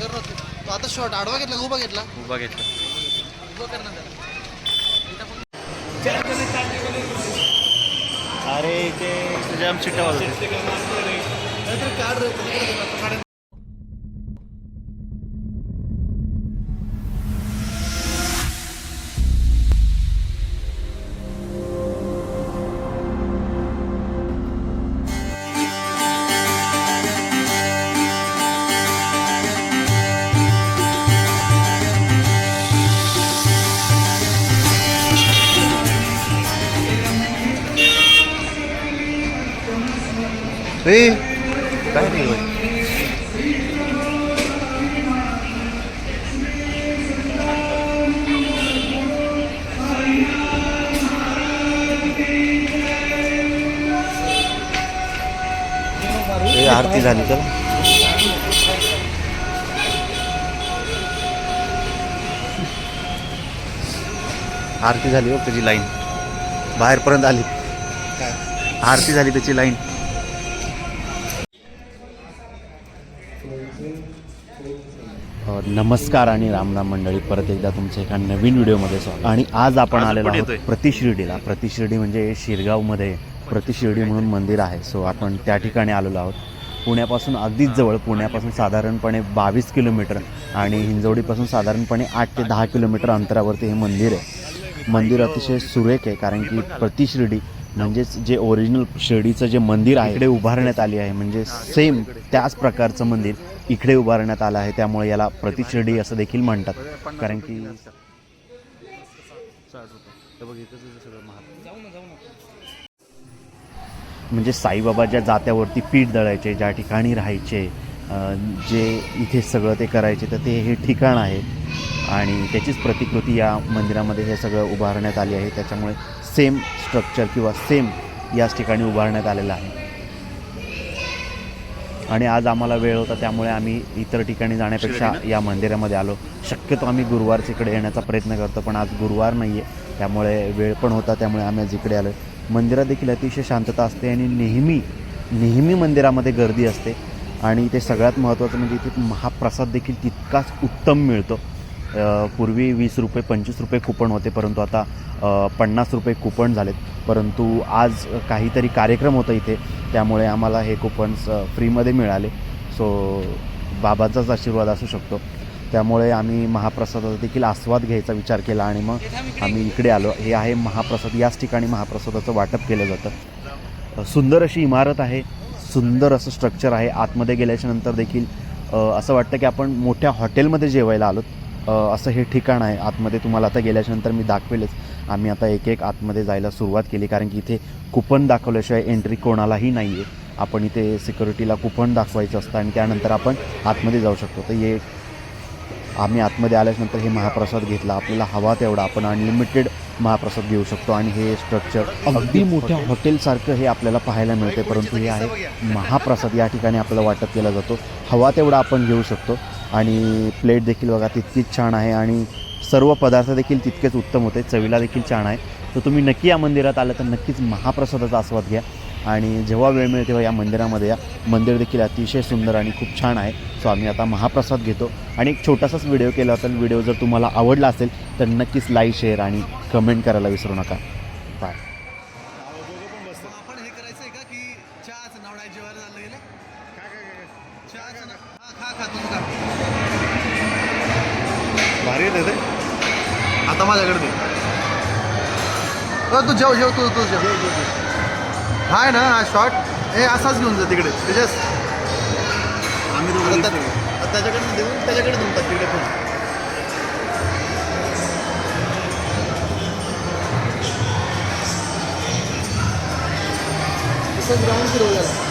तू? तू आता शॉर्ट आडवा घेतला का उभा घेतला? उभा घेतला. उभा त्याला. अरे ते तुझ्या आम चिट्टा वाजवते नाहीतर रे. ए काय आरती झाली तर आरती झाली हो त्याची लाईन बाहेरपर्यंत आली. आरती झाली त्याची लाईन नमस्कार आणि रामनाम मंडळी. परत एकदा तुमच्या एका नवीन व्हिडिओमध्ये स्वागत. आणि आज आपण आलेलो आहोत? प्रतिशिर्डीला प्रतिशिर्डी म्हणजे शिरगावमध्ये प्रतिशिर्डी म्हणून मंदिर आहे. सो आपण त्या ठिकाणी आलेलो आहोत. पुण्यापासून अगदीच जवळ. पुण्यापासून साधारणपणे बावीस किलोमीटर आणि हिंजवडीपासून साधारणपणे आठ ते दहा किलोमीटर अंतरावरती हे मंदिर आहे. मंदिर अतिशय सुरेख आहे कारण की प्रतिशिर्डी म्हणजेच जे ओरिजिनल शिर्डीचं जे मंदिर आहे इकडे उभारण्यात आली आहे म्हणजे सेम त्याच प्रकारचं मंदिर. इकडे उभारण्यात आलं आहे त्यामुळे याला प्रतिशिर्डी असं देखील म्हणतात. कारण की म्हणजे साईबाबा ज्या जात्यावरती पीठ दळायचे ज्या ठिकाणी राहायचे जे इथे सगळं ते करायचे तर ते हे ठिकाण आहे. आणि त्याचीच प्रतिकृती या मंदिरामध्ये हे सगळं उभारण्यात आली आहे. त्याच्यामुळे सेम स्ट्रक्चर किंवा सेम याच ठिकाणी उभारण्यात आलेलं आहे. आणि आज आम्हाला वेळ होता त्यामुळे आम्ही इतर ठिकाणी जाण्यापेक्षा या मंदिरामध्ये आलो. शक्यतो आम्ही गुरुवारच इकडे येण्याचा प्रयत्न करतो पण आज गुरुवार नाही आहे त्यामुळे वेळ पण होता त्यामुळे आम्ही आज इकडे आलो मंदिरात देखील अतिशय शांतता असते आणि नेहमी नेहमी मंदिरामध्ये गर्दी असते. आणि ते सगळ्यात महत्त्वाचं म्हणजे इथे महाप्रसाद देखील तितकाच उत्तम मिळतो. पूर्वी वीस रुपये पंचवीस रुपये कुपन होते परंतु आता पन्नास रुपये कुपन झालेत. परंतु आज काहीतरी कार्यक्रम होता इथे त्यामुळे आम्हाला हे कुपन्स फ्रीमध्ये मिळाले. सो बाबाचाच आशीर्वाद असू शकतो. त्यामुळे आम्ही महाप्रसादाचा देखील आस्वाद घ्यायचा विचार केला आणि मग आम्ही इकडे आलो. हे आहे महाप्रसाद याच ठिकाणी महाप्रसादाचं वाटप केलं जातं. सुंदर अशी इमारत आहे. सुंदर असं स्ट्रक्चर आहे. आतमध्ये गेल्याच्यानंतर देखील असं वाटतं की आपण मोठ्या हॉटेलमध्ये जेवायला आलोत. असं हे ठिकाण आहे. आतमध्ये तुम्हाला आता गेल्याच्यानंतर मी दाखवेलच. आम्ही आता एक एक आतमध्ये जायला सुरुवात केली. कारण की इथे कुपन दाखवल्याशिवाय एंट्री कोणालाही नाही आहे आपण इथे सिक्युरिटीला कुपन दाखवायचं असतं आणि त्यानंतर आपण आतमध्ये जाऊ शकतो. तर हे आम्ही आतमध्ये आल्याच्यानंतर हे महाप्रसाद घेतला. आपल्याला हवा तेवढा. आपण अनलिमिटेड महाप्रसाद घेऊ शकतो. आणि हे स्ट्रक्चर अगदी मोठ्या हॉटेलसारखं हे आपल्याला पाहायला मिळते परंतु हे आहे महाप्रसाद. या ठिकाणी आपल्याला वाटप केला जातो. हवा तेवढा आपण घेऊ शकतो. आणि प्लेट देखील बघा तितकीच छान आहे आणि सर्व पदार्थ देखील तितकेच उत्तम होते. चवीला देखील छान आहे. तर तुम्ही नक्की या मंदिरात आलं तर नक्कीच महाप्रसादाचा आस्वाद घ्या. आणि जेव्हा वेळ मिळेल तेव्हा या मंदिरामध्ये या. मंदिर देखील अतिशय सुंदर आणि खूप छान आहे. सो आम्ही आता महाप्रसाद घेतो. आणि एक छोटासाच व्हिडिओ केला होता. व्हिडिओ जर तुम्हाला आवडला असेल तर नक्कीच लाईक शेअर आणि कमेंट करायला विसरू नका. बाय. भारी येते ते. आता माझ्याकडे दे. तू जेव जेव तू तू जेव. हा आहे ना हा शॉर्ट हे असाच घेऊन जा तिकडे. त्याच्यास आम्ही दोघं त्या- त्याच्याकडनं देऊन त्याच्याकडे टाक तिकडे पण. ग्राउंड फिरवू याला